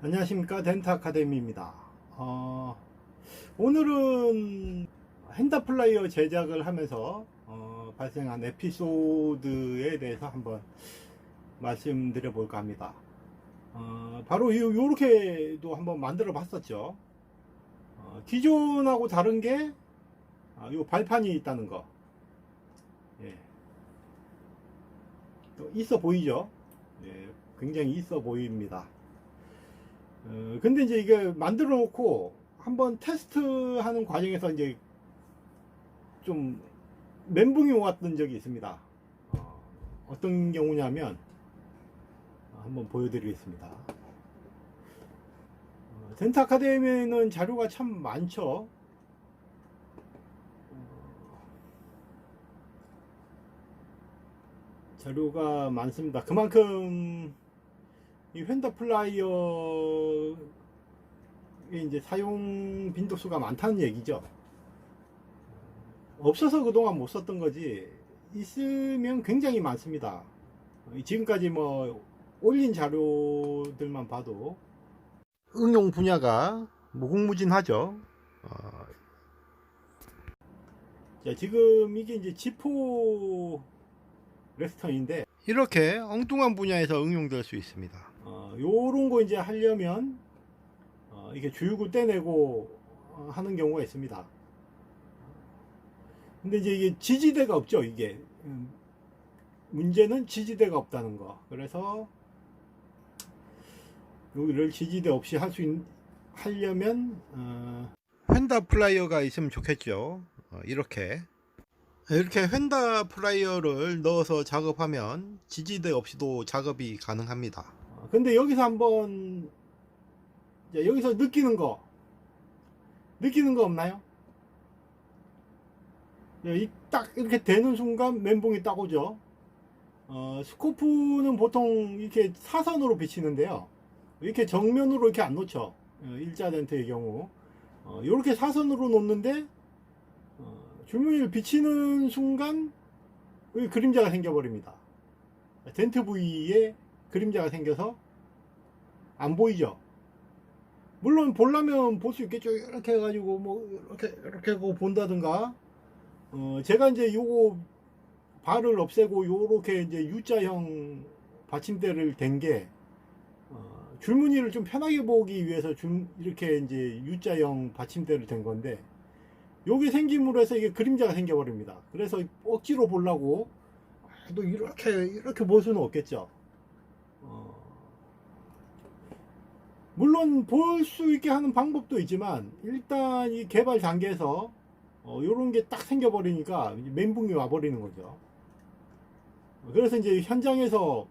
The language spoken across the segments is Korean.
안녕하십니까 덴트 아카데미입니다. 어, 오늘은 핸드 플라이어 제작을 하면서 어, 발생한 에피소드에 대해서 한번 말씀드려 볼까 합니다. 어, 바로 요, 요렇게도 한번 만들어 봤었죠. 어, 기존하고 다른 게, 아, 요 발판이 있다는 거. 예. 또 있어 보이죠? 예, 굉장히 있어 보입니다. 어, 근데 이제 이게 만들어 놓고 한번 테스트 하는 과정에서 이제 좀 멘붕이 왔던 적이 있습니다. 어, 어떤 경우냐면 어, 한번 보여드리겠습니다. 어, 덴트 아카데미에는 자료가 참 많죠. 어, 자료가 많습니다. 그만큼 이 휀더 플라이어의 이제 사용 빈도수가 많다는 얘기죠. 없어서 그동안 못 썼던 거지 있으면 굉장히 많습니다. 지금까지 뭐 올린 자료들만 봐도 응용 분야가 무궁무진하죠. 어, 자, 지금 이게 이제 지포 레스턴인데 이렇게 엉뚱한 분야에서 응용될 수 있습니다. 어, 요런 거 이제 하려면 어, 이게 주육을 떼내고 어, 하는 경우가 있습니다. 근데 이제 이게 지지대가 없죠, 이게. 음, 문제는 지지대가 없다는 거. 그래서 여기를 지지대 없이 할수 하려면 어, 펜다 플라이어가 있으면 좋겠죠. 어, 이렇게 이렇게 펜다 플라이어를 넣어서 작업하면 지지대 없이도 작업이 가능합니다. 어, 근데 여기서 한번 여기서 느끼는 거 느끼는 거 없나요? 네, 이딱 이렇게 되는 순간 멘붕이 딱 오죠. 어, 스코프는 보통 이렇게 사선으로 비치는데요. 이렇게 정면으로 이렇게 안 놓죠. 어, 일자 덴트의 경우. 어, 이렇게 사선으로 놓는데 어, 줄무늬를 비치는 순간 여기 그림자가 생겨버립니다. 덴트 부위에 그림자가 생겨서 안 보이죠. 물론 보려면 볼 수 있겠죠. 이렇게 해가지고 뭐 이렇게 이렇게 하고 본다든가. 어 제가 이제 요거 발을 없애고 요렇게 이제 U자형 받침대를 댄게 어, 줄무늬를 좀 편하게 보기 위해서 줄, 이렇게 이제 U자형 받침대를 댄 건데 요게 생김으로 해서 이게 그림자가 생겨버립니다. 그래서 억지로 보려고 아, 또 이렇게 이렇게 볼 수는 없겠죠. 물론 볼 수 있게 하는 방법도 있지만 일단 이 개발 단계에서 어, 요런 게딱 생겨버리니까 멘붕이 와버리는 거죠. 그래서 이제 현장에서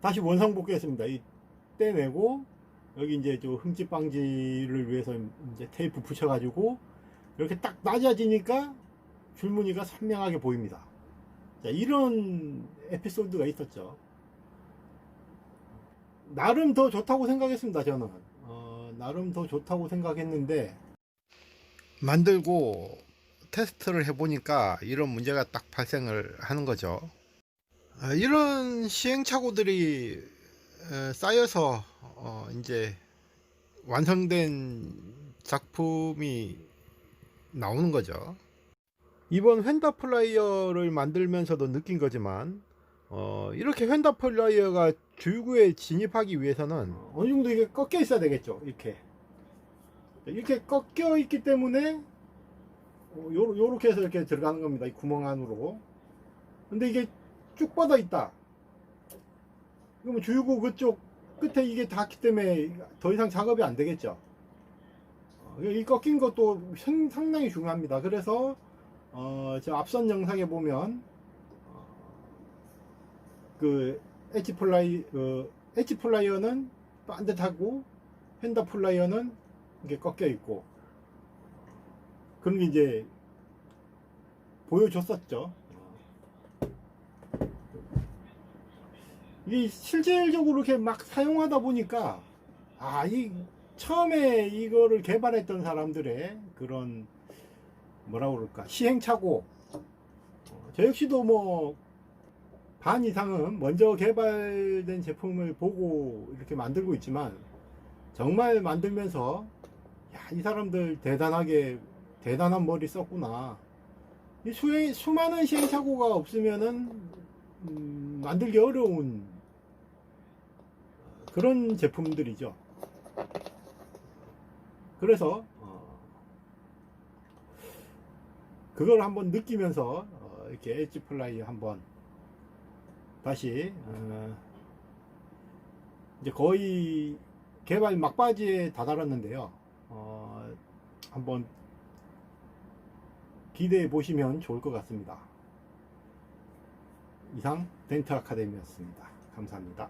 다시 원상복귀했습니다. 이 떼내고 여기 이제 저 흠집 방지를 위해서 이제 테이프 붙여가지고 이렇게 딱 낮아지니까 줄무늬가 선명하게 보입니다. 자, 이런 에피소드가 있었죠. 나름 더 좋다고 생각했습니다, 저는. 어, 나름 더 좋다고 생각했는데, 만들고 테스트를 해보니까 이런 문제가 딱 발생을 하는 거죠. 아, 이런 시행착오들이 에, 쌓여서 어, 이제 완성된 작품이 나오는 거죠. 이번 휀다 플라이어를 만들면서도 느낀 거지만 어, 이렇게 휀다 플라이어가 줄구에 진입하기 위해서는 어느 정도 이게 꺾여 있어야 되겠죠. 이렇게 이렇게 꺾여 있기 때문에 어, 요, 요렇게 해서 이렇게 들어가는 겁니다. 이 구멍 안으로. 근데 이게 쭉 뻗어 있다. 그러면 줄구 그쪽 끝에 이게 닿기 때문에 더 이상 작업이 안 되겠죠. 어, 이 꺾인 것도 상- 상당히 중요합니다. 그래서 어, 저 앞선 영상에 보면 어, 그 엣지 플라이 그 엣지 플라이어는 반듯하고 핸더 플라이어는 이게 꺾여 있고. 그런 게 이제 보여줬었죠. 이 실질적으로 이렇게 막 사용하다 보니까 아 이 처음에 이거를 개발했던 사람들의 그런 뭐라 그럴까? 시행착오. 어, 저 역시도 뭐 반 이상은 먼저 개발된 제품을 보고 이렇게 만들고 있지만 정말 만들면서 야, 이 사람들 대단하게 대단한 머리 썼구나. 이 수행, 수많은 시행착오가 없으면은 음, 만들기 어려운 그런 제품들이죠. 그래서 어, 그걸 한번 느끼면서 어, 이렇게 엣지 플라이 한번 다시 어, 이제 거의 개발 막바지에 다다랐는데요. 어, 한번 기대해 보시면 좋을 것 같습니다. 이상 덴트 아카데미였습니다. 감사합니다.